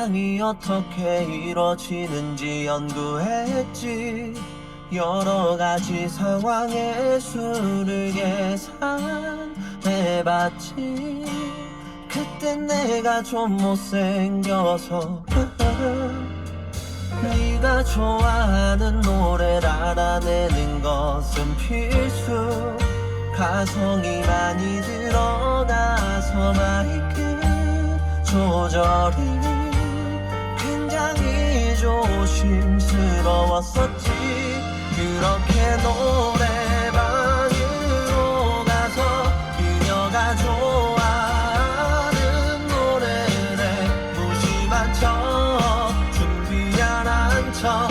사랑이 어떻게 이루어지는지 연구했지. 여러 가지 상황의 수를 계산해봤지. 그땐 내가 좀 못생겨서 네가 좋아하는 노래를 알아내는 것은 필수. 가성이 많이 들어가서 마이크 조절이 조심스러웠었지. 그렇게 노래방으로 가서 그녀가 좋아하는 노래를 무심한 척 준비 안한척